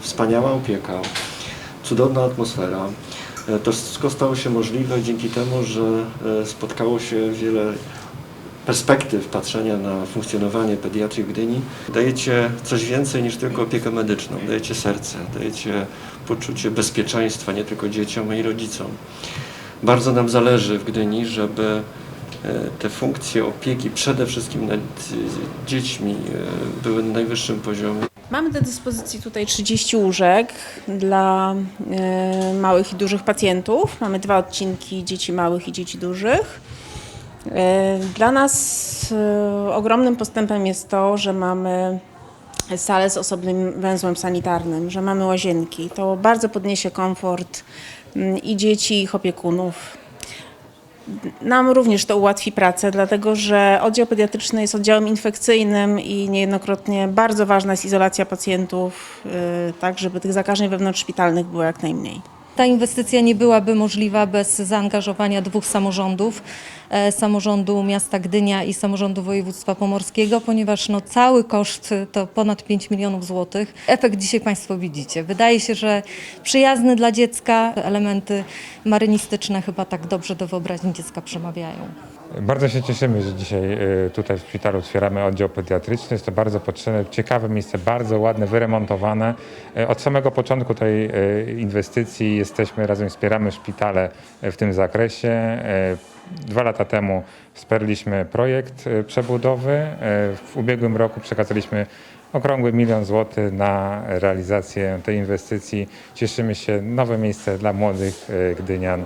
Wspaniała opieka, cudowna atmosfera. E, To wszystko stało się możliwe dzięki temu, że e, spotkało się wiele perspektyw patrzenia na funkcjonowanie pediatrii w Gdyni. Dajecie coś więcej niż tylko opiekę medyczną. Dajecie serce, dajecie poczucie bezpieczeństwa nie tylko dzieciom, ale i rodzicom. Bardzo nam zależy w Gdyni, żeby te funkcje opieki przede wszystkim nad e, dziećmi e, były na najwyższym poziomie. Mamy do dyspozycji tutaj 30 łóżek dla e, małych i dużych pacjentów. Mamy dwa odcinki dzieci małych i dzieci dużych. E, Dla nas e, ogromnym postępem jest to, że mamy salę z osobnym węzłem sanitarnym, że mamy łazienki. To bardzo podniesie komfort mm, i dzieci, i ich opiekunów. Nam również to ułatwi pracę, dlatego że oddział pediatryczny jest oddziałem infekcyjnym i niejednokrotnie bardzo ważna jest izolacja pacjentów, yy, tak żeby tych zakażeń wewnątrzszpitalnych było jak najmniej. Ta inwestycja nie byłaby możliwa bez zaangażowania dwóch samorządów, e, samorządu miasta Gdynia i samorządu województwa pomorskiego, ponieważ no, cały koszt to ponad 5 milionów złotych. Efekt dzisiaj Państwo widzicie. Wydaje się, że przyjazny dla dziecka, elementy marynistyczne chyba tak dobrze do wyobraźni dziecka przemawiają. Bardzo się cieszymy, że dzisiaj y, tutaj w szpitalu otwieramy oddział pediatryczny. Jest to bardzo potrzebne, ciekawe miejsce, bardzo ładne, wyremontowane. Y, Od samego początku tej inwestycji jesteśmy razem, wspieramy szpitale y, w tym zakresie. Y, Dwa lata temu wsparliśmy projekt y, przebudowy. W ubiegłym roku przekazaliśmy okrągły milion złotych na realizację tej inwestycji. Cieszymy się, nowe miejsce dla młodych Gdynian.